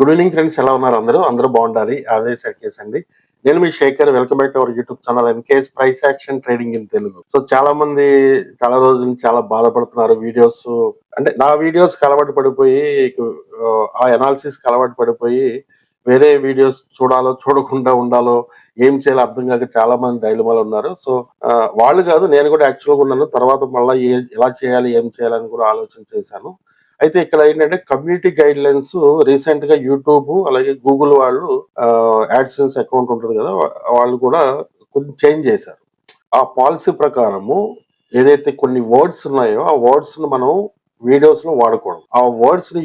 Good evening friends ఎలా ఉన్నారు అందరూ? అందరూ బాగుండాలి. అదే సర్కేస్ అండి. నేను మీ Shekhar. Welcome back to our YouTube channel NK's price action trading in Telugu so చాలా మంది చాలా రోజుల నుంచి చాలా బాధపడుతున్నారు. వీడియోస్ అంటే నా వీడియోస్ అలవాటు పడిపోయి ఆ అనాలిసిస్ అలవాటు పడిపోయి వేరే వీడియోస్ చూడాలో చూడకుండా ఉండాలో ఏం చేయాలో అర్థం కాక చాలా మంది డైలమాలు ఉన్నారు. సో వాళ్ళు కాదు నేను కూడా యాక్చువల్గా ఉన్నాను. తర్వాత మళ్ళీ ఎలా చేయాలి ఏం చేయాలని కూడా ఆలోచన చేశాను. అయితే ఇక్కడ ఏంటంటే కమ్యూనిటీ గైడ్ లైన్స్ రీసెంట్గా యూట్యూబ్ అలాగే గూగుల్ వాళ్ళు యాడ్సెన్స్ అకౌంట్ ఉంటుంది కదా వాళ్ళు కూడా కొంచెం చేంజ్ చేశారు. ఆ పాలసీ ప్రకారము ఏదైతే కొన్ని వర్డ్స్ ఉన్నాయో ఆ వర్డ్స్ను మనం వీడియోస్లో వాడకూడదు. ఆ వర్డ్స్ని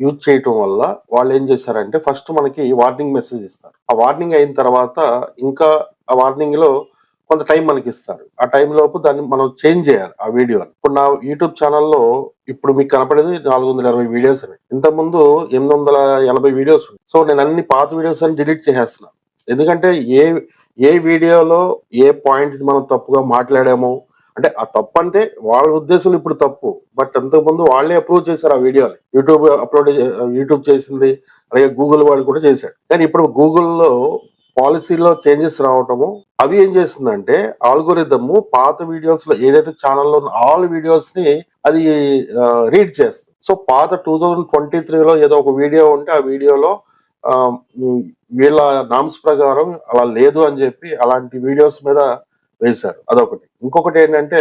యూజ్ చేయటం వల్ల వాళ్ళు ఏం చేశారంటే ఫస్ట్ మనకి వార్నింగ్ మెసేజ్ ఇస్తారు. ఆ వార్నింగ్ అయిన తర్వాత ఇంకా ఆ వార్నింగ్లో కొంత టైం మనకి ఇస్తారు. ఆ టైం లోపు దాన్ని మనం చేంజ్ చేయాలి ఆ వీడియోని ఇప్పుడు నా యూట్యూబ్ ఛానల్లో ఇప్పుడు మీకు కనపడేది నాలుగు వందల ఇరవై వీడియోస్ అని. ఇంతకుముందు ఎనిమిది వందల ఎనభై వీడియోస్ ఉన్నాయి. సో నేను అన్ని పాత వీడియోస్ అని డిలీట్ చేసేస్తున్నాను. ఎందుకంటే ఏ ఏ వీడియోలో ఏ పాయింట్ మనం తప్పుగా మాట్లాడామో అంటే ఆ తప్పు అంటే వాళ్ళ ఉద్దేశం ఇప్పుడు తప్పు. బట్ అంతకుముందు వాళ్ళే అప్రూవ్ చేశారు ఆ వీడియోని యూట్యూబ్ అప్లోడ్ యూట్యూబ్ చేసింది అలాగే గూగుల్ వాళ్ళు కూడా చేశాడు కానీ ఇప్పుడు గూగుల్లో పాలసీలో చేంజెస్ రావటము అవి ఏం చేస్తుందంటే ఆల్గోరిథము పాత వీడియోస్లో ఏదైతే ఛానల్లో ఉన్న ఆల్ వీడియోస్ని అది రీడ్ చేస్తుంది. సో పాత టూ థౌజండ్ ట్వంటీ త్రీలో ఏదో ఒక వీడియో ఉంటే ఆ వీడియోలో వీళ్ళ నామ్స్ ప్రకారం అలా లేదు అని చెప్పి అలాంటి వీడియోస్ మీద వేశారు. అదొకటి. ఇంకొకటి ఏంటంటే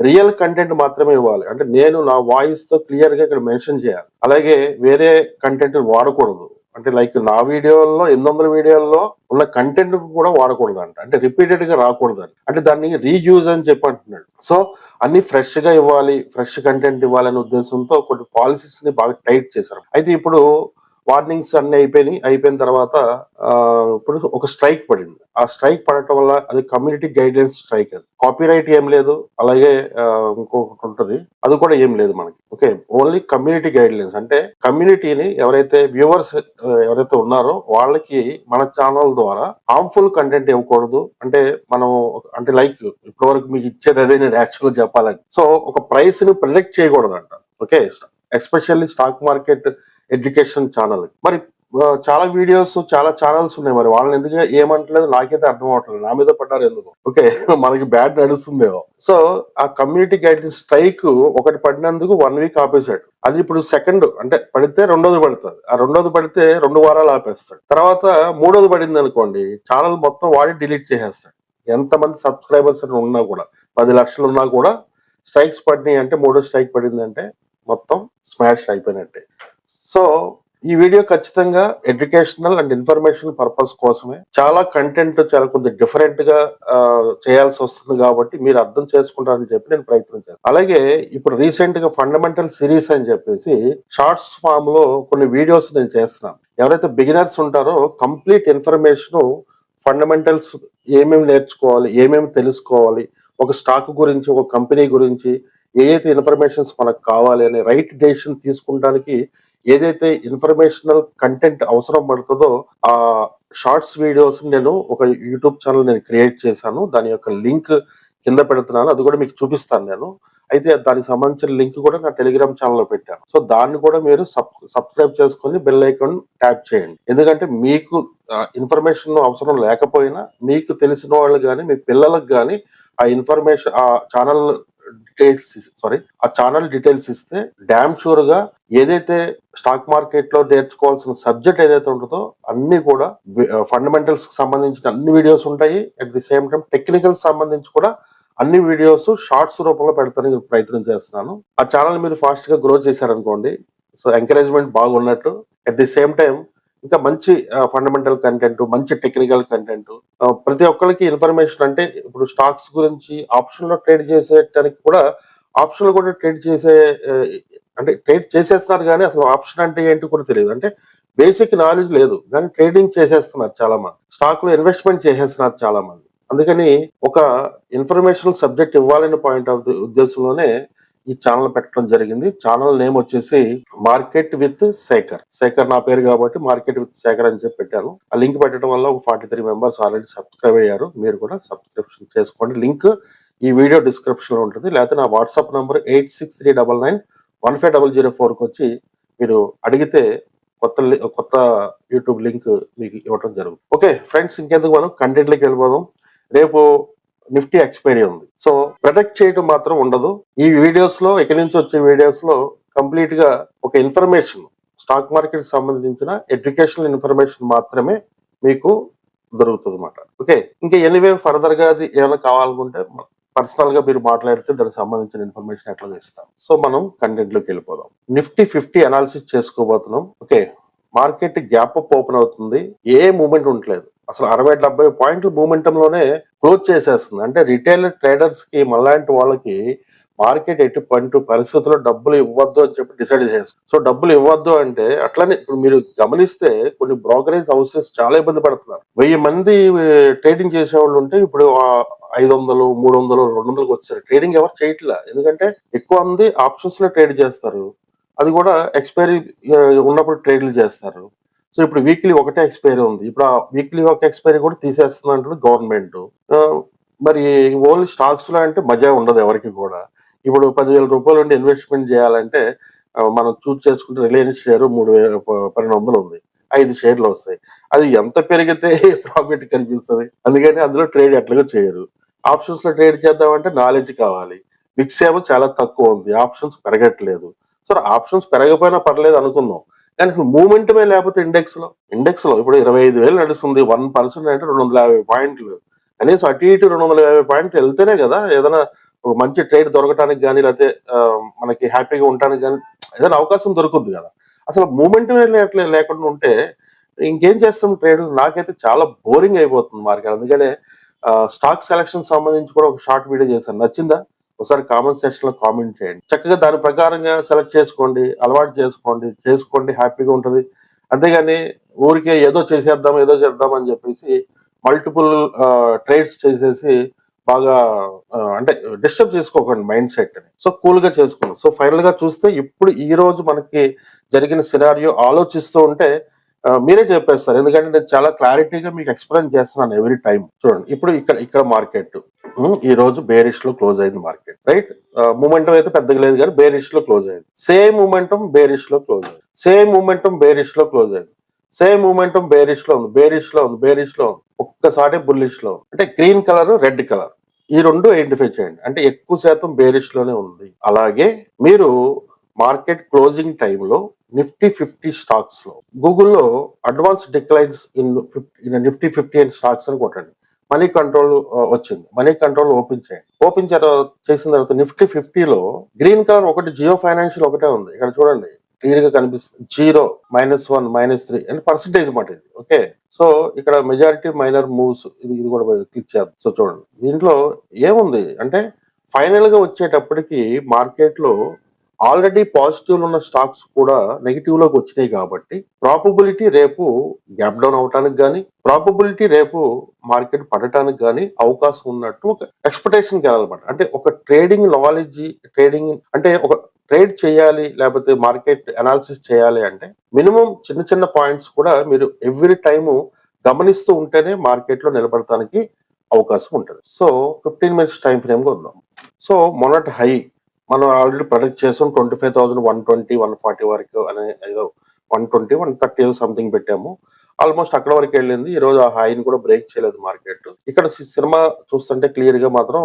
రియల్ కంటెంట్ మాత్రమే ఇవ్వాలి. అంటే నేను నా వాయిస్తో క్లియర్గా ఇక్కడ మెన్షన్ చేయాలి. అలాగే వేరే కంటెంట్ వాడకూడదు. అంటే లైక్ నా వీడియోల్లో ఎనిమిది వందల వీడియోల్లో ఉన్న కంటెంట్ కూడా వాడకూడదు అంట అంటే రిపీటెడ్గా రాకూడదు అంటే దాన్ని రీయూజ్ అని చెప్పి అంటున్నాడు సో అన్ని ఫ్రెష్గా ఇవ్వాలి ఫ్రెష్ కంటెంట్ ఇవ్వాలనే ఉద్దేశంతో కొన్ని పాలసీస్ని బాగా టైట్ చేశారు. అయితే ఇప్పుడు వార్నింగ్స్ అన్ని అయిపోయినాయి. అయిపోయిన తర్వాత ఇప్పుడు ఒక స్ట్రైక్ పడింది. ఆ స్ట్రైక్ పడటం వల్ల అది కమ్యూనిటీ గైడ్లైన్స్ స్ట్రైక్ అది. కాపీరైట్ ఏం లేదు. అలాగే ఇంకొకటి ఉంటుంది. అది కూడా ఏం లేదు మనకి. Okay only community guidelines. అంటే కమ్యూనిటీని ఎవరైతే వ్యూవర్స్ ఎవరైతే ఉన్నారో వాళ్ళకి మన ఛానల్ ద్వారా హార్మ్ఫుల్ కంటెంట్ ఇవ్వకూడదు. అంటే మనం అంటే లైక్ ఇప్పటి వరకు మీకు ఇచ్చేది అదే నేను యాక్చువల్గా చెప్పాలంటే సో ఒక ప్రైస్ని predict చేయకూడదంట. Okay especially stock market education channel. మరి చాలా వీడియోస్ చాలా ఛానల్స్ ఉన్నాయి. మరి వాళ్ళని ఎందుకు ఏమంటలేదు? నాకైతే అర్థం అవట్లేదు. నా మీద పడ్డారు ఎందుకు? ఓకే మనకి బ్యాడ్ నడుస్తుందేమో. సో ఆ కమ్యూనిటీ గైడ్లైన్ స్ట్రైక్ ఒకటి పడినందుకు వన్ వీక్ ఆపేశాడు. అది ఇప్పుడు సెకండ్ అంటే పడితే రెండోది పడుతుంది. ఆ రెండోది పడితే రెండు వారాలు ఆపేస్తాడు. తర్వాత మూడోది పడింది అనుకోండి ఛానల్ మొత్తం వాడి డిలీట్ చేసేస్తాడు. ఎంతమంది సబ్స్క్రైబర్స్ ఉన్నా కూడా పది లక్షలు ఉన్నా కూడా స్ట్రైక్స్ పడినాయి అంటే మూడో స్ట్రైక్ పడింది అంటే మొత్తం స్మాష్ అయిపోయినట్టే. సో ఈ వీడియో ఖచ్చితంగా ఎడ్యుకేషనల్ అండ్ ఇన్ఫర్మేషన్ పర్పస్ కోసమే. చాలా కంటెంట్ చాలా కొంచెం డిఫరెంట్గా చేయాల్సి వస్తుంది కాబట్టి మీరు అర్థం చేసుకుంటారని చెప్పి నేను ప్రయత్నం చేస్తాను. అలాగే ఇప్పుడు రీసెంట్గా ఫండమెంటల్ సిరీస్ అని చెప్పేసి షార్ట్స్ ఫామ్లో కొన్ని వీడియోస్ నేను చేస్తున్నాను. ఎవరైతే బిగినర్స్ ఉంటారో కంప్లీట్ ఇన్ఫర్మేషన్ ఫండమెంటల్స్ ఏమేమి నేర్చుకోవాలి ఏమేమి తెలుసుకోవాలి ఒక స్టాక్ గురించి ఒక కంపెనీ గురించి ఏదైతే ఇన్ఫర్మేషన్స్ మనకు కావాలి అని రైట్ డెసిషన్ తీసుకుంటానికి ఏదైతే ఇన్ఫర్మేషనల్ కంటెంట్ అవసరం పడుతుందో ఆ షార్ట్స్ వీడియోస్ నేను ఒక యూట్యూబ్ ఛానల్ నేను క్రియేట్ చేశాను. దాని యొక్క లింక్ కింద పెడుతున్నాను. అది కూడా మీకు చూపిస్తాను నేను. అయితే దానికి సంబంధించిన లింక్ కూడా నా టెలిగ్రామ్ ఛానల్లో పెట్టాను. సో దాన్ని కూడా మీరు సబ్ సబ్స్క్రైబ్ చేసుకొని బెల్ ఐకాన్ ట్యాప్ చేయండి. ఎందుకంటే మీకు ఇన్ఫర్మేషన్ అవసరం లేకపోయినా మీకు తెలిసిన వాళ్ళు కానీ మీ పిల్లలకు కానీ ఆ ఇన్ఫర్మేషన్ ఆ ఛానల్ డీటెయిల్స్ సారీ ఆ ఛానల్ డీటెయిల్స్ ఇస్తే డ్యామ్ షూర్గా ఏదైతే స్టాక్ మార్కెట్లో నేర్చుకోవాల్సిన సబ్జెక్ట్ ఏదైతే ఉంటుందో అన్ని కూడా ఫండమెంటల్స్కి సంబంధించిన అన్ని వీడియోస్ ఉంటాయి. At the same time technical సంబంధించి కూడా అన్ని వీడియోస్ షార్ట్స్ రూపంలో పెడతానికి ప్రయత్నం చేస్తున్నాను. ఆ ఛానల్ మీరు ఫాస్ట్గా గ్రో చేశారనుకోండి సో ఎంకరేజ్మెంట్ బాగున్నట్టు. అట్ ది సేమ్ టైం ఇంకా మంచి ఫండమెంటల్ కంటెంట్ మంచి టెక్నికల్ కంటెంట్ ప్రతి ఒక్కరికి ఇన్ఫర్మేషన్ అంటే ఇప్పుడు స్టాక్స్ గురించి ఆప్షన్లో ట్రేడ్ చేసేటానికి కూడా ఆప్షన్ కూడా ట్రేడ్ చేసే అంటే ట్రేడ్ చేసేస్తున్నారు కానీ అసలు ఆప్షన్ అంటే ఏంటి కూడా తెలియదు. అంటే బేసిక్ నాలెడ్జ్ లేదు కానీ ట్రేడింగ్ చేసేస్తున్నారు చాలా మంది స్టాక్లో ఇన్వెస్ట్మెంట్ చేసేస్తున్నారు చాలా మంది అందుకని ఒక ఇన్ఫర్మేషన్ సబ్జెక్ట్ ఇవ్వాలనే పాయింట్ ఆఫ్ ఉద్దేశంలోనే ఈ ఛానల్ పెట్టడం జరిగింది. ఛానల్ నేమ్ వచ్చేసి మార్కెట్ విత్ శేఖర్ శేఖర్ నా పేరు కాబట్టి మార్కెట్ విత్ శేఖర్ అని చెప్పి పెట్టాను ఆ లింక్ పెట్టడం వల్ల ఒక forty three members already subscribe అయ్యారు. మీరు కూడా సబ్స్క్రిప్షన్ చేసుకోండి. లింక్ ఈ వీడియో డిస్క్రిప్షన్లో ఉంటుంది. లేకపోతే నా WhatsApp number eight six three double nine one five double zero ఫోర్కి వచ్చి మీరు అడిగితే కొత్త కొత్త యూట్యూబ్ లింక్ మీకు ఇవ్వడం జరుగుతుంది. ఓకే ఫ్రెండ్స్ ఇంకెందుకు మనం? కంటెంట్లోకి వెళ్ళిపోదాం. రేపు నిఫ్టీ ఎక్స్పైరీ ఉంది. సో ప్రొటెక్ట్ చేయడం మాత్రం ఉండదు. ఈ వీడియోస్లో ఇక్కడి నుంచి వచ్చే వీడియోస్లో కంప్లీట్గా ఒక ఇన్ఫర్మేషన్ స్టాక్ మార్కెట్ సంబంధించిన ఎడ్యుకేషనల్ ఇన్ఫర్మేషన్ మాత్రమే మీకు దొరుకుతుంది అన్నమాట ఓకే? ఇంకా ఎనీవే ఫర్దర్గా అది ఏమైనా కావాలనుకుంటే పర్సనల్గా మీరు మాట్లాడితే దానికి సంబంధించిన ఇన్ఫర్మేషన్ ఎట్లా ఇస్తాం సో మనం కంటెంట్లోకి వెళ్ళిపోదాం. నిఫ్టీ ఫిఫ్టీ అనాలిసిస్ చేసుకోబోతున్నాం. Okay? Market gap up open అవుతుంది. ఏ మూమెంట్ ఉండలేదు అసలు అరవై డెబ్బై పాయింట్ల మూమెంటంలోనే క్లోజ్ చేసేస్తుంది. అంటే రిటైల్ ట్రేడర్స్కి మళ్ళాంటి వాళ్ళకి మార్కెట్ ఎటు పంటు పరిస్థితుల్లో డబ్బులు ఇవ్వద్దు అని చెప్పి డిసైడ్ చేస్తారు సో డబ్బులు ఇవ్వద్దు అంటే అట్లనే ఇప్పుడు మీరు గమనిస్తే కొన్ని బ్రోకరేజ్ హౌసెస్ చాలా ఇబ్బంది పడుతున్నారు. వెయ్యి మంది ట్రేడింగ్ చేసేవాళ్ళు ఉంటే ఇప్పుడు ఐదు వందలు మూడు వందలు రెండు వందలకు వచ్చారు ట్రేడింగ్ ఎవరు చేయట్లే? ఎందుకంటే ఎక్కువ మంది ఆప్షన్స్లో ట్రేడ్ చేస్తారు. అది కూడా ఎక్స్పైరీ ఉన్నప్పుడు ట్రేడ్లు చేస్తారు. సో ఇప్పుడు వీక్లీ ఒకటే ఎక్స్పైరీ ఉంది. ఇప్పుడు ఆ వీక్లీ ఒక ఎక్స్పైరీ కూడా తీసేస్తుంది గవర్నమెంట్ మరి ఓన్లీ స్టాక్స్లో అంటే మజా ఉండదు ఎవరికి కూడా. ఇప్పుడు పదివేల రూపాయలు ఉండి ఇన్వెస్ట్మెంట్ చేయాలంటే మనం చూస్ చేసుకుంటే రిలయన్స్ షేర్ మూడు వేల పన్నెండు వందలు ఉంది. ఐదు షేర్లు వస్తాయి. అది ఎంత పెరిగితే ప్రాఫిట్ కనిపిస్తుంది? అందుకని అందులో ట్రేడ్ ఎట్లాగో చేయరు. ఆప్షన్స్లో ట్రేడ్ చేద్దామంటే నాలెడ్జ్ కావాలి. మిక్స్ ఏమో చాలా తక్కువ ఉంది. ఆప్షన్స్ పెరగట్లేదు. సో ఆప్షన్స్ పెరగపోయినా పర్లేదు అనుకుందాం. కానీ అసలు మూమెంటమే లేకపోతే ఇండెక్స్లో. ఇండెక్స్లో ఇప్పుడు ఇరవై ఐదు వేలు నడుస్తుంది. వన్ పర్సెంట్ అంటే రెండు వందల యాభై పాయింట్లు కనీసం అటు ఇటు రెండు వందల యాభై పాయింట్లు వెళ్తేనే కదా ఏదైనా ఒక మంచి ట్రేడ్ దొరకటానికి కానీ లేకపోతే మనకి హ్యాపీగా ఉండటానికి కానీ ఏదైనా అవకాశం దొరుకుద్ది కదా. అసలు మూమెంటమే లేట్లే లేకుండా ఉంటే ఇంకేం చేస్తాం ట్రేడ్ నాకైతే చాలా బోరింగ్ అయిపోతుంది మార్కెట్ అందుకనే స్టాక్ సెలక్షన్ సంబంధించి కూడా ఒక షార్ట్ వీడియో చేశాను. నచ్చిందా? ఒకసారి కామెంట్ సెక్షన్లో కామెంట్ చేయండి. చక్కగా దాని ప్రకారంగా సెలెక్ట్ చేసుకోండి అలవాటు చేసుకోండి చేసుకోండి హ్యాపీగా ఉంటుంది. అంతేగాని ఊరికే ఏదో చేసేద్దాం ఏదో చేద్దాం అని చెప్పేసి మల్టిపుల్ ట్రేడ్స్ చేసేసి బాగా అంటే డిస్టర్బ్ చేసుకోకండి మైండ్ సెట్ని. సో కూల్గా చేసుకోండి. సో ఫైనల్గా చూస్తే ఇప్పుడు ఈ రోజు మనకి జరిగిన సినారియో ఆలోచిస్తూ ఉంటే మీరే చెప్పేస్తారు. ఎందుకంటే నేను చాలా క్లారిటీగా మీకు ఎక్స్ప్లెయిన్ చేస్తున్నాను ఎవ్రీ టైం చూడండి ఇప్పుడు ఇక్కడ ఇక్కడ మార్కెట్. ఈ రోజు బేరిష్లో క్లోజ్ అయింది మార్కెట్ రైట్ మూమెంటం అయితే పెద్దగా లేదు కానీ బేరిష్లో క్లోజ్ అయింది. సేమ్ మూమెంటం బేరిష్లో క్లోజ్ అయింది. సేమ్ మూమెంటం బేరిష్లో క్లోజ్ అయింది. సేమ్ మూమెంటం బేరిష్లో ఉంది బేరిష్లో ఉంది బేరిష్లో ఉంది. ఒక్కసారి బుల్లిష్లో ఉంది. అంటే గ్రీన్ కలర్ రెడ్ కలర్ ఈ రెండు ఐడెంటిఫై చేయండి. అంటే ఎక్కువ శాతం బేరిష్లోనే ఉంది. అలాగే మీరు మార్కెట్ క్లోజింగ్ టైంలో నిఫ్టీ ఫిఫ్టీ స్టాక్స్లో. గూగుల్లో advance declines in in Nifty fifty and stocks అని కొట్టండి. మనీ కంట్రోల్ వచ్చింది. మనీ కంట్రోల్ ఓపెన్ చేయండి. ఓపెన్ చేసిన తర్వాత నిఫ్టీ ఫిఫ్టీలో గ్రీన్ కలర్ ఒకటి జియో ఫైనాన్షియల్ ఒకటే ఉంది. ఇక్కడ చూడండి. క్లియర్గా కనిపిస్తుంది zero minus one minus three అంటే పర్సంటేజ్ మాట ఇది. ఓకే? సో ఇక్కడ మెజారిటీ మైనర్ మూవ్స్ ఇది ఇది కూడా క్లిక్ చేద్దాం సో చూడండి. దీంట్లో ఏముంది? అంటే ఫైనల్గా వచ్చేటప్పటికి మార్కెట్లో ఆల్రెడీ పాజిటివ్ ఉన్న స్టాక్స్ కూడా నెగిటివ్లోకి వచ్చినాయి కాబట్టి ప్రాబబిలిటీ రేపు గ్యాప్ డౌన్ అవడానికి కానీ ప్రాబబిలిటీ రేపు మార్కెట్ పడటానికి కానీ అవకాశం ఉన్నట్టు ఒక ఎక్స్పెక్టేషన్ వెళ్ళాలన్నమాట. అంటే ఒక ట్రేడింగ్ నాలెడ్జీ ట్రేడింగ్ అంటే ఒక ట్రేడ్ చేయాలి లేకపోతే మార్కెట్ అనాలిసిస్ చేయాలి అంటే మినిమం చిన్న చిన్న పాయింట్స్ కూడా మీరు ఎవ్రీ టైము గమనిస్తూ ఉంటేనే మార్కెట్లో నిలబడటానికి అవకాశం ఉంటుంది. సో ఫిఫ్టీన్ మినిట్స్ టైం ఫ్రేమ్గా ఉందాం. సో మొన్నటి హై మనం ఆల్రెడీ ప్రొడక్ట్ చేసాం twenty five thousand one twenty one forty వరకు అనే ఏదో వన్ ట్వంటీ వన్ థర్టీ ఏదో సంథింగ్ పెట్టాము. ఆల్మోస్ట్ అక్కడ వరకు వెళ్ళింది. ఈ రోజు ఆ హైని కూడా బ్రేక్ చేయలేదు మార్కెట్ ఇక్కడ సినిమా చూస్తుంటే క్లియర్గా మాత్రం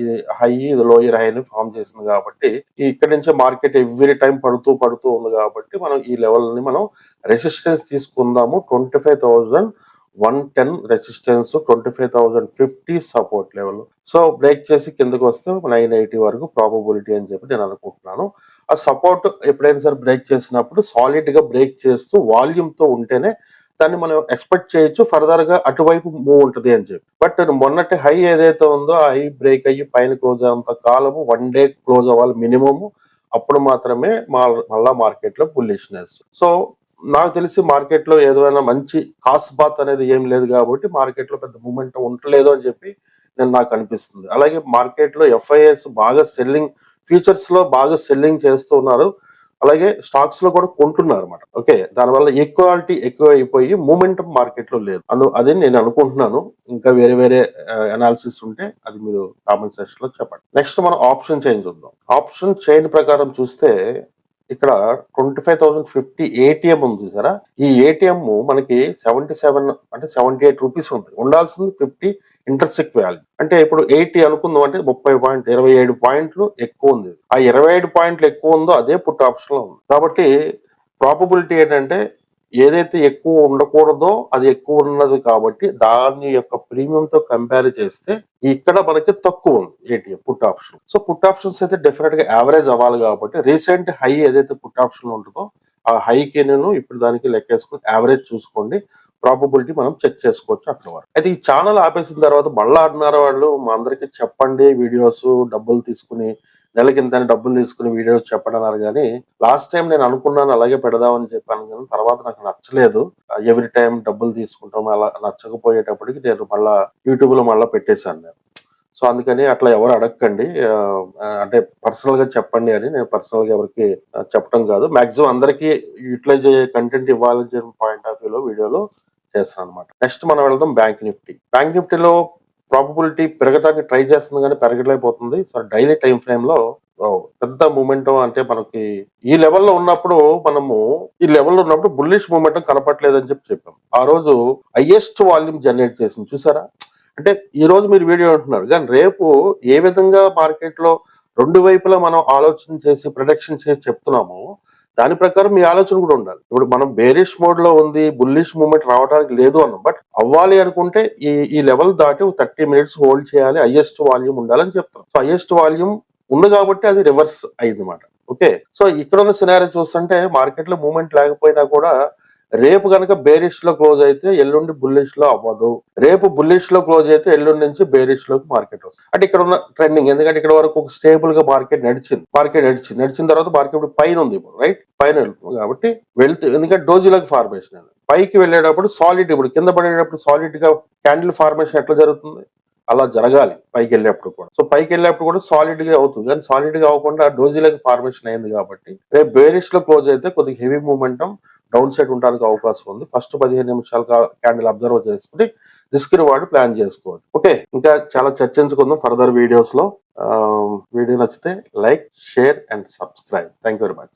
ఇది హై ఇది లోయర్ హైని ఫామ్ చేసింది కాబట్టి ఇక్కడ నుంచే మార్కెట్ ఎవ్రీ టైం పడుతూ పడుతూ ఉంది కాబట్టి మనం ఈ లెవెల్ని మనం రెసిస్టెన్స్ తీసుకుందాము. Twenty five thousand one ten resistance twenty five thousand fifty support level. So break చేసి కిందకు వస్తే నైన్ ఎయిటీ వరకు ప్రాబబిలిటీ అని చెప్పి నేను అనుకుంటున్నాను. ఆ సపోర్ట్ ఎప్పుడైనా సరే బ్రేక్ చేసినప్పుడు సాలిడ్గా బ్రేక్ చేస్తూ వాల్యూమ్తో ఉంటేనే దాన్ని మనం ఎక్స్పెక్ట్ చేయొచ్చు ఫర్దర్గా అటువైపు మూవ్ ఉంటుంది అని చెప్పి. బట్ మొన్నటి హై ఏదైతే ఉందో ఆ హై బ్రేక్ అయ్యి పైన క్లోజ్ అయ్యేంత కాలము వన్ డే క్లోజ్ అవ్వాలి మినిమము అప్పుడు మాత్రమే మళ్ళా మార్కెట్లో బుల్లిష్నెస్ సో నాకు తెలిసి మార్కెట్లో ఏదైనా మంచి కాస్ట్ బాత్ అనేది ఏం లేదు కాబట్టి మార్కెట్లో పెద్ద మూమెంట్ ఉండలేదు అని చెప్పి నేను నాకు అనిపిస్తుంది. అలాగే మార్కెట్లో ఎఫ్ఐఎస్ బాగా సెల్లింగ్ ఫ్యూచర్స్లో బాగా సెల్లింగ్ చేస్తున్నారు అలాగే స్టాక్స్లో కూడా కొంటున్నారు అనమాట ఓకే దానివల్ల ఈక్వాలిటీ ఎక్కువ అయిపోయి మూమెంటం మార్కెట్లో లేదు. అందు అది నేను అనుకుంటున్నాను. ఇంకా వేరే వేరే అనాలిసిస్ ఉంటే అది మీరు కామెంట్ సెక్షన్లో చెప్పండి. నెక్స్ట్ మనం ఆప్షన్ చేంజ్ చూద్దాం. ఆప్షన్ చైన్ ప్రకారం చూస్తే ఇక్కడ twenty five thousand fifty ATM ఉంది సార్ ఈ ఏటీఎం మనకి సెవెంటీ సెవెన్ అంటే సెవెంటీ ఎయిట్ రూపీస్ ఉంది ఉండాల్సింది ఫిఫ్టీ ఇంటర్సెక్ట్ వాల్యూ అంటే ఇప్పుడు ఎయిటీ అనుకుందాం అంటే ముప్పై పాయింట్ ఇరవై ఏడు పాయింట్లు ఎక్కువ ఉంది. ఆ ఇరవై ఏడు పాయింట్లు ఎక్కువ ఉందో అదే పుట్ ఆప్షన్లో ఉంది. కాబట్టి ప్రాబబిలిటీ ఏంటంటే ఏదైతే ఎక్కువ ఉండకూడదో అది ఎక్కువ ఉన్నది కాబట్టి దాని యొక్క ప్రీమియం తో కంపేర్ చేస్తే ఇక్కడ మనకి తక్కువ ఉంది ATM put option so put options అయితే డెఫినెట్గా యావరేజ్ అవ్వాలి కాబట్టి రీసెంట్ హై ఏదైతే పుట్ ఆప్షన్ ఉంటుందో ఆ హైకి నేను ఇప్పుడు దానికి లెక్కేసుకుని యావరేజ్ చూసుకోండి. ప్రాబబిలిటీ మనం చెక్ చేసుకోవచ్చు అక్కడ వరకు. అయితే ఈ ఛానల్ ఆపేసిన తర్వాత మళ్ళీ ఆడినారు వాళ్ళు మా అందరికి చెప్పండి వీడియోస్ డబ్బులు తీసుకుని నెలకి ఇంత డబ్బులు తీసుకుని వీడియోస్ చెప్పడన్నారు కానీ లాస్ట్ టైం నేను అనుకున్నాను అలాగే పెడదామని చెప్పాను కానీ తర్వాత నాకు నచ్చలేదు. ఎవ్రీ టైం డబ్బులు తీసుకుంటాం అలా నచ్చకపోయేటప్పటికి నేను మళ్ళా యూట్యూబ్లో మళ్ళీ పెట్టేశాను నేను. సో అందుకని అట్లా ఎవరు అడగకండి అంటే పర్సనల్గా చెప్పండి అని నేను పర్సనల్గా ఎవరికి చెప్పడం కాదు. మాక్సిమం అందరికీ యూటిలైజ్ అయ్యే కంటెంట్ ఇవ్వాలని పాయింట్ ఆఫ్ వ్యూలో వీడియోలో చేస్తాను అనమాట నెక్స్ట్ మనం వెళ్దాం బ్యాంక్ నిఫ్టీ. బ్యాంక్ నిఫ్టీలో ప్రాబబిలిటీ పెరగడానికి ట్రై చేస్తుంది కానీ పెరగలేకపోతుంది. సో డైలీ టైం ఫ్రేమ్లో పెద్ద మూమెంట్ అంటే మనకి ఈ లెవెల్లో ఉన్నప్పుడు మనము ఈ లెవెల్లో ఉన్నప్పుడు బుల్లిష్ మూమెంట్ కనపట్లేదని చెప్పి చెప్పాం. ఆ రోజు హైయెస్ట్ వాల్యూమ్ జనరేట్ చేసింది. చూసారా? అంటే ఈ రోజు మీరు వీడియో అంటున్నారు. కానీ రేపు ఏ విధంగా మార్కెట్లో రెండు వైపులా మనం ఆలోచన చేసి ప్రొడక్షన్ చేసి చెప్తున్నామో దాని ప్రకారం మీ ఆలోచన కూడా ఉండాలి. ఇప్పుడు మనం బేరిష్ మోడ్లో ఉంది బుల్లిష్ మూమెంట్ రావడానికి లేదు అన్నాం బట్ అవ్వాలి అనుకుంటే ఈ ఈ లెవెల్ దాటి థర్టీ మినిట్స్ హోల్డ్ చేయాలి హైయెస్ట్ వాల్యూమ్ ఉండాలని చెప్తాం. సో హైయెస్ట్ వాల్యూమ్ ఉంది కాబట్టి అది రివర్స్ అయింది అనమాట ఓకే సో ఇక్కడ ఉన్న సినారీ చూస్తుంటే మార్కెట్లో మూమెంట్ లేకపోయినా కూడా రేపు కనుక బేరిష్లో క్లోజ్ అయితే ఎల్లుండి బుల్లిష్లో అవ్వదు. రేపు బుల్లిష్లో క్లోజ్ అయితే ఎల్లుండి నుంచి బేరిష్లోకి మార్కెట్ వస్తుంది. అంటే ఇక్కడ ఉన్న ట్రెండింగ్ ఎందుకంటే ఇక్కడ వరకు ఒక స్టేబుల్గా మార్కెట్ నడిచింది. మార్కెట్ నడిచింది. నడిచిన తర్వాత మార్కెట్ ఇప్పుడు పైన ఉంది ఇప్పుడు రైట్ పైన వెళ్తుంది కాబట్టి వెళ్తే ఎందుకంటే డోజీలకు ఫార్మేషన్ అది. పైకి వెళ్ళేటప్పుడు సాలిడ్ ఇప్పుడు కింద పడేటప్పుడు సాలిడ్గా క్యాండిల్ ఫార్మేషన్ ఎట్లా జరుగుతుంది? అలా జరగాలి పైకి వెళ్ళేప్పుడు కూడా. సో పైకి వెళ్ళేప్పుడు కూడా సాలిడ్గా అవుతుంది. కానీ సాలిడ్గా అవ్వకుండా డోజీలకు ఫార్మేషన్ అయింది కాబట్టి రేపు బేరిష్లో క్లోజ్ అయితే కొద్దిగా హెవీ మూమెంటం డౌన్ సైడ్ ఉండడానికి అవకాశం ఉంది. ఫస్ట్ పదిహేను నిమిషాలు క్యాండిల్ అబ్జర్వ్ చేసుకుని రిస్క్ వాడు ప్లాన్ చేసుకోవచ్చు. ఓకే ఇంకా చాలా చర్చించుకుందాం ఫర్దర్ వీడియోస్లో వీడియో నచ్చితే like share and subscribe. Thank you very much.